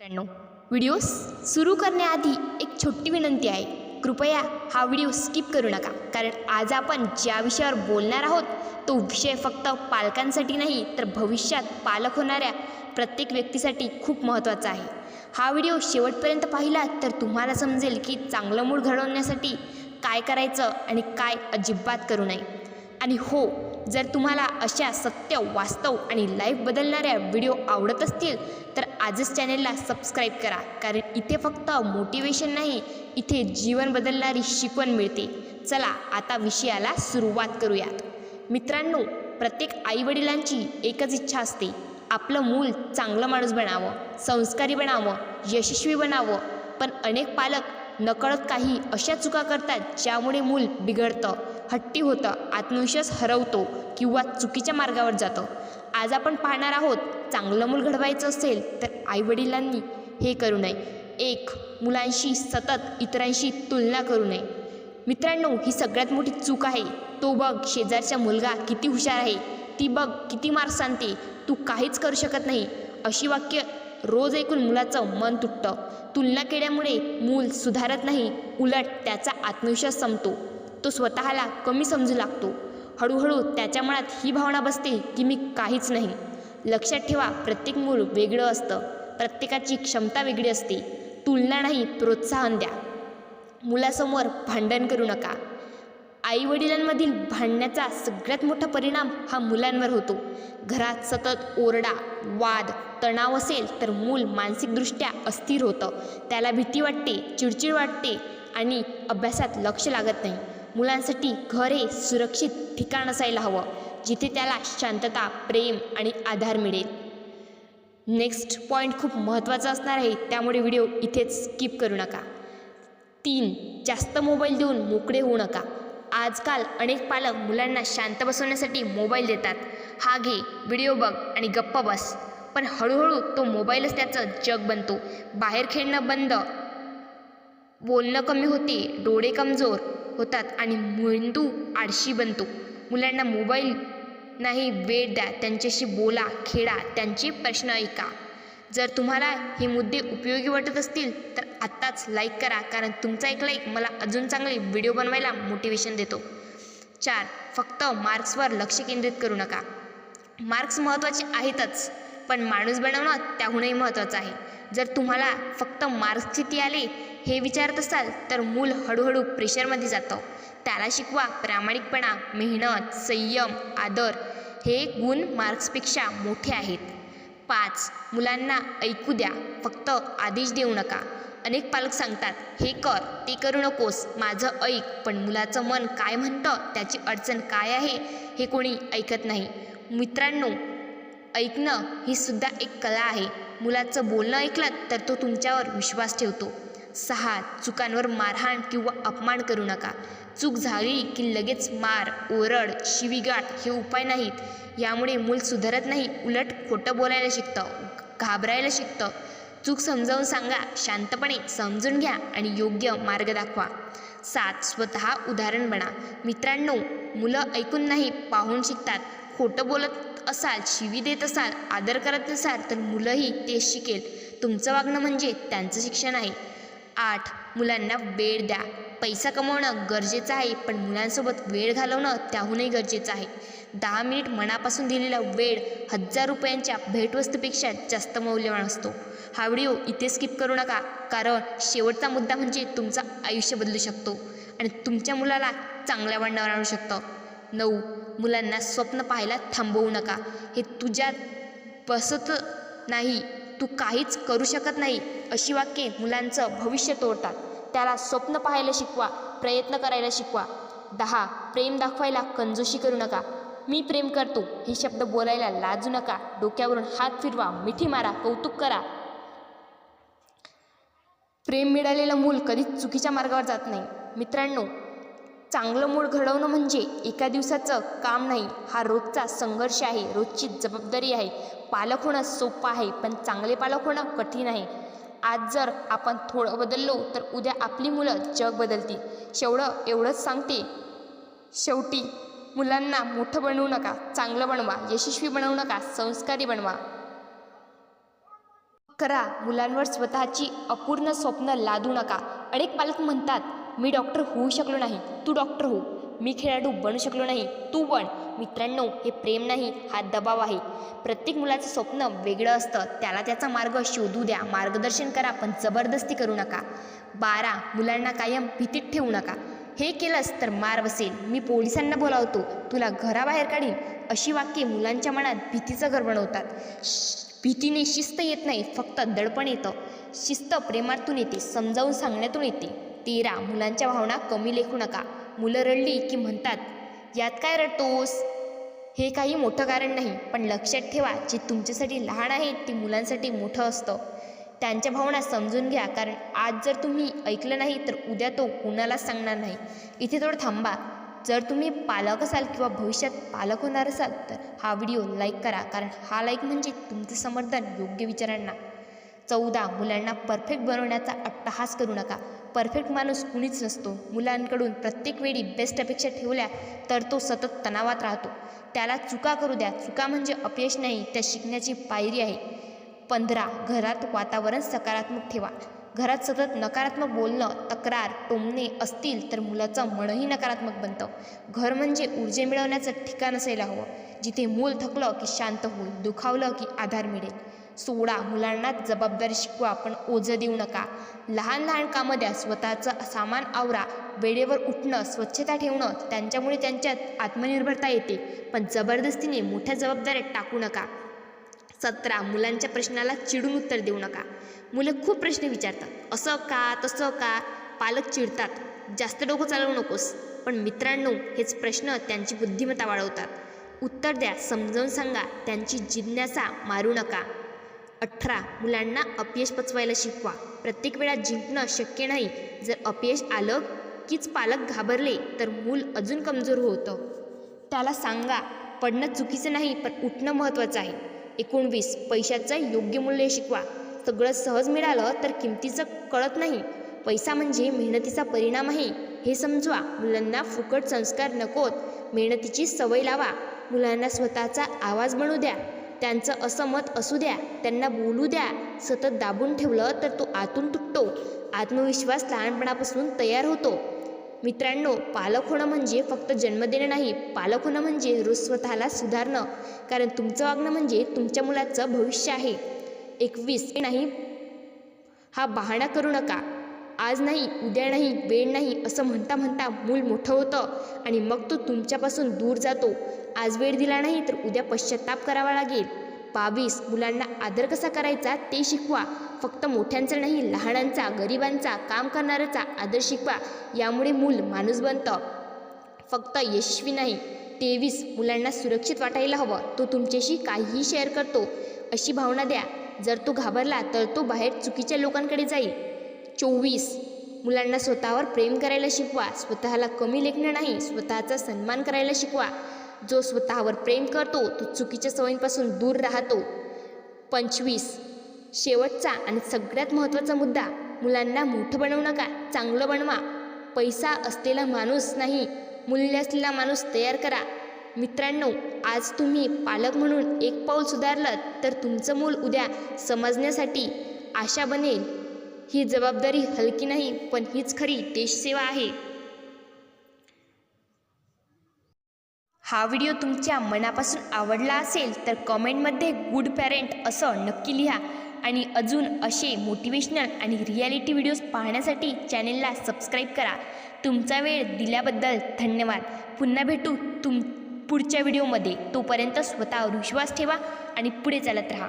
मित्रांनो व्हिडिओ सुरू करण्याआधी एक छोटी विनंती आहे. कृपया हा व्हिडिओ स्किप करू नका कारण आज आपण ज्या विषयावर बोलणार आहोत तो विषय फक्त पालकांसाठी नाही तर भविष्यात पालक होणाऱ्या प्रत्येक व्यक्तीसाठी खूप महत्त्वाचा आहे. हा व्हिडिओ शेवटपर्यंत पाहिला तर तुम्हाला समजेल की चांगलं मूड घडवण्यासाठी काय करायचं आणि काय अजिबात करू नये. आणि हो जर तुम्हाला अशा सत्य वास्तव आणि लाईफ बदलणाऱ्या व्हिडिओ आवडत असतील तर आजच चॅनेलला सबस्क्राईब करा. कारण इथे फक्त मोटिवेशन नाही इथे जीवन बदलणारी शिकवण मिळते. चला आता विषयाला सुरुवात करूयात. मित्रांनो प्रत्येक आईवडिलांची एकच इच्छा असते. आपलं मूल चांगलं माणूस बनावं संस्कारी बनावं यशस्वी बनावं. पण अनेक पालक नकळत काही अशा चुका करतात ज्यामुळे मूल बिघडतं. हट्टी होतं आत्मविश्वास हरवतो किंवा चुकीच्या मार्गावर जातं. आज आपण पाहणार आहोत चांगलं मूल घडवायचं असेल तर आईवडिलांनी हे करू नये. एक मुलांशी सतत इतरांशी तुलना करू नये. मित्रांनो ही सगळ्यात मोठी चूक आहे. तो बघ शेजारचा मुलगा किती हुशार आहे. ती बघ किती मार्क्स आणते. तू काहीच करू शकत नाही. अशी वाक्य रोज ऐकून मुलाचं मन तुटतं. तुलना केल्यामुळे मूल सुधारत नाही. उलट त्याचा आत्मविश्वास संपतो. तो स्वतःला कमी समजू लागतो. हळूहळू त्याच्या मनात ही भावना बसते की मी काहीच नाही. लक्षात ठेवा प्रत्येक मूल वेगळं असतं. प्रत्येकाची क्षमता वेगळी असते. तुलना नाही प्रोत्साहन द्या. मुलासमोर भांडण करू नका. आईवडिलांमधील भांडण्याचा सगळ्यात मोठा परिणाम हा मुलांवर होतो. घरात सतत ओरडा वाद तणाव असेल तर मूल मानसिकदृष्ट्या अस्थिर होतं. त्याला भीती वाटते चिडचिड वाटते आणि अभ्यासात लक्ष लागत नाही. मुलांसाठी घर हे सुरक्षित ठिकाण असायला हवं जिथे त्याला शांतता प्रेम आणि आधार मिळेल. नेक्स्ट पॉईंट खूप महत्त्वाचा असणार आहे त्यामुळे व्हिडिओ इथेच स्किप करू नका. तीन जास्त मोबाईल देऊन मोकळे होऊ नका. आजकाल अनेक पालक मुलांना शांत बसवण्यासाठी मोबाईल देतात. हा घे व्हिडिओ बघ आणि गप्प बस. पण हळूहळू तो मोबाईलच त्याचं जग बनतो. बाहेर खेळणं बंद. बोलणं कमी होते डोळे कमजोर. होतात आणि मेंदू आळशी बनतो. मुलांना मोबाईल नाही वेळ द्या त्यांच्याशी बोला खेळा त्यांचे प्रश्न ऐका. जर तुम्हाला हे मुद्दे उपयोगी वाटत असतील तर आत्ताच लाईक करा कारण तुमचा एक लाईक मला अजून चांगले व्हिडिओ बनवायला मोटिवेशन देतो. चार फक्त मार्क्सवर लक्ष केंद्रित करू नका. मार्क्स महत्त्वाचे आहेतच पण माणूस बनवणं त्याहूनही महत्त्वाचं आहे. जर तुम्हाला फक्त मार्क्स किती आले हे विचारत असाल तर मूल हळूहळू प्रेशरमध्ये जातं. त्याला शिकवा प्रामाणिकपणा मेहनत संयम आदर हे गुण मार्क्सपेक्षा मोठे आहेत. पाच मुलांना ऐकू द्या फक्त आदेश देऊ नका. अनेक पालक सांगतात हे कर ते करू नकोस माझं ऐक पण मुलाचं मन काय म्हणतं त्याची अडचण काय आहे हे कोणी ऐकत नाही. मित्रांनो ऐकणं ही सुद्धा एक कला आहे. मुलाचं बोलणं ऐकलं तर तो तुमच्यावर विश्वास ठेवतो. सहा चुकांवर मारहाण किंवा अपमान करू नका. चूक झाली की लगेच मार ओरड शिवीगाठ हे उपाय नाहीत. यामुळे मूल सुधारत नाही उलट खोटं बोलायला शिकतं घाबरायला शिकतं. चूक समजावून सांगा शांतपणे समजून घ्या आणि योग्य मार्ग दाखवा. सात स्वतः उदाहरण बना. मित्रांनो मुलं ऐकून नाही पाहून शिकतात. खोटं बोलत असाल शिवी देत असाल आदर करत नसाल तर मुलंही ते शिकेल. तुमचं वागणं म्हणजे त्यांचं शिक्षण आहे. आठ मुलांना वेळ द्या. पैसा कमवणं गरजेचं आहे पण मुलांसोबत वेळ घालवणं त्याहूनही गरजेचं आहे. दहा मिनिट मनापासून दिलेला वेळ हजार रुपयांच्या भेटवस्तूपेक्षा जास्त मौल्यवान असतो. हा व्हिडिओ इथे स्किप करू नका कारण शेवटचा मुद्दा म्हणजे तुमचं आयुष्य बदलू शकतो. आणि तुमच्या मुलाला चांगल्या वळणावर आणू शकतं. नऊ. मुलांना स्वप्न पाहायला थांबवू नका. हे तुझ्यात बसत नाही. तू काहीच करू शकत नाही अशी वाक्ये मुलांचं भविष्य तोडतात. त्याला स्वप्न पाहायला शिकवा प्रयत्न करायला शिकवा. दहा. प्रेम दाखवायला कंजोशी करू नका. मी प्रेम करतो हे शब्द बोलायला लाजू नका. डोक्यावरून हात फिरवा मिठी मारा कौतुक करा. प्रेम मिळालेलं मूल कधीच चुकीच्या मार्गावर जात नाही. मित्रांनो चांगलं मूळ घडवणं म्हणजे एका दिवसाचं काम नाही. हा रोजचा संघर्ष आहे. रोजची जबाबदारी आहे. पालक होणं सोपं आहे पण चांगले पालक होणं कठीण आहे. आज जर आपण थोडं बदललो तर उद्या आपली मुलं जग बदलतील. शेवढं एवढंच सांगते. शेवटी मुलांना मोठं बनवू नका चांगलं बनवा यशस्वी बनवू नका संस्कारी बनवा. करा. मुलांवर स्वतःची अपूर्ण स्वप्न लादू नका. अनेक पालक म्हणतात मी डॉक्टर होऊ शकलो नाही तू डॉक्टर हो. मी खेळाडू बनू शकलो नाही तू बन. मित्रांनो हे प्रेम नाही हा दबाव आहे. प्रत्येक मुलाचं स्वप्न वेगळं असतं. त्याला त्याचा मार्ग शोधू द्या मार्गदर्शन करा पण जबरदस्ती करू नका. बारा मुलांना कायम भीतीत ठेवू नका. हे केलंस तर मार बसेल. मी पोलिसांना बोलावतो. तुला घराबाहेर काढीन. अशी वाक्ये मुलांच्या मनात भीतीचं घर बनवतात. श- भीतीने शिस्त येत नाही फक्त दडपण येतं. शिस्त प्रेमातून येते समजावून सांगण्यातून येते. तेरा मुलांच्या भावना कमी लेखू नका. मुलं रडली की म्हणतात यात काय रडतोस? हे काही मोठं कारण नाही पण लक्षात ठेवा जे तुमच्यासाठी लहान आहे ते मुलांसाठी मोठं असतं. त्यांच्या भावना समजून घ्या कारण आज जर तुम्ही ऐकलं नाही तर उद्या तो कुणाला सांगणार नाही. इथे थोडं थांबा. जर तुम्ही पालक असाल किंवा भविष्यात पालक होणार असाल तर हा व्हिडिओ लाईक करा. कारण हा लाईक म्हणजे तुमचं समर्थन योग्य विचारांना. चौदा मुलांना परफेक्ट बनवण्याचा अट्टहास करू नका. परफेक्ट माणूस कुणीच नसतो. मुलांकडून प्रत्येक वेळी बेस्ट अपेक्षा ठेवल्या तर तो सतत तणावात राहतो. त्याला चुका करू द्या. चुका म्हणजे अपयश नाही त्या शिकण्याची पायरी आहे. पंधरा घरात वातावरण सकारात्मक ठेवा. घरात सतत नकारात्मक बोलणं तक्रार टोमणे असतील तर मुलाचं मनही नकारात्मक बनतं. घर म्हणजे ऊर्जे मिळवण्याचं ठिकाण असायला हवं. जिथे मूल थकलं की शांत होईल दुखावलं की आधार मिळेल. सोडा मुलांना जबाबदारी शिकवा पण ओझं देऊ नका. लहान लहान कामं द्या. स्वतःचं सामान आवरा. वेळेवर उठणं स्वच्छता ठेवणं त्यांच्यामुळे त्यांच्यात आत्मनिर्भरता येते. पण जबरदस्तीने मोठ्या जबाबदाऱ्या टाकू नका. सतरा मुलांच्या प्रश्नाला चिडून उत्तर देऊ नका. मुलं खूप प्रश्न विचारतात. असं का तसं का? पालक चिडतात. जास्त डोकं चालवू नकोस. पण मित्रांनो हेच प्रश्न त्यांची बुद्धिमत्ता वाढवतात. उत्तर द्या समजावून सांगा त्यांची जिज्ञासा मारू नका. अठरा मुलांना अपयश पचवायला शिकवा. प्रत्येक वेळा जिंकणं शक्य नाही. जर अपयश आलं कीच पालक घाबरले तर मूल अजून कमजोर होतं. त्याला सांगा पडणं चुकीचं नाही पण उठणं महत्त्वाचं आहे. एकोणवीस. पैशाचं योग्य मूल्य शिकवा. सगळं सहज मिळालं तर किमतीचं कळत नाही. पैसा म्हणजे मेहनतीचा परिणाम आहे. हे समजवा. मुलांना फुकट संस्कार नकोत. मेहनतीची सवय लावा. मुलांना स्वतःचा आवाज बनू द्या. त्यांचं असं मत असू द्या. त्यांना बोलू द्या. सतत दाबून ठेवलं तर तो आतून तुटतो. आत्मविश्वास लहानपणापासून तयार होतो. मित्रांनो पालक होणं म्हणजे फक्त जन्म देणं नाही पालक होणं म्हणजे रोज स्वतःला सुधारणं. कारण तुमचं वागणं म्हणजे तुमच्या मुलाचं भविष्य आहे. एकवीस हे नाही. हा बहाणा करू नका. आज नाही उद्या नाही वेळ नाही असं म्हणता म्हणता मूल मोठं होतं आणि मग तो तुमच्यापासून दूर जातो. आज वेळ दिला नाही तर उद्या पश्चाताप करावा लागेल. बावीस मुलांना आदर कसा करायचा ते शिकवा. फक्त मोठ्यांचा नाही लहानांचा गरिबांचा काम करणाऱ्याचा आदर शिकवा यामुळे मूल माणूस बनतं. फक्त यशस्वी नाही तेवीस मुलांना सुरक्षित वाटायला हवं. तो तुमच्याशी काहीही शेअर करतो. अशी भावना द्या. जर तो घाबरला तर तो बाहेर चुकीच्या लोकांकडे जाईल. चोवीस मुलांना स्वतःवर प्रेम करायला शिकवा. स्वतःला कमी लेखणं नाही स्वतःचा सन्मान करायला शिकवा. जो स्वतःवर प्रेम करतो तो चुकीच्या सवयींपासून दूर राहतो. पंचवीस शेवटचा आणि सगळ्यात महत्त्वाचा मुद्दा मुलांना मोठं बनवू नका चांगलं बनवा. पैसा असलेला माणूस नाही मूल्य असलेला माणूस तयार करा. मित्रांनो आज तुम्ही पालक म्हणून एक पाऊल सुधारलं तर तुमचं मूल उद्या समजण्यासाठी आशा बनेल. ही जबाबदारी हलकी नाही पण हीच खरी देशसेवा आहे. हा व्हिडिओ तुमच्या मनापासून आवडला असेल तर कमेंटमध्ये गुड पॅरेंट असं नक्की लिहा. आणि अजून असे मोटिवेशनल आणि रियालिटी व्हिडिओज पाहण्यासाठी चॅनेलला सबस्क्राईब करा. तुमचा वेळ दिल्याबद्दल धन्यवाद. पुन्हा भेटू तुम पुढच्या व्हिडिओमध्ये तोपर्यंत स्वतःवर विश्वास ठेवा आणि पुढे चालत राहा.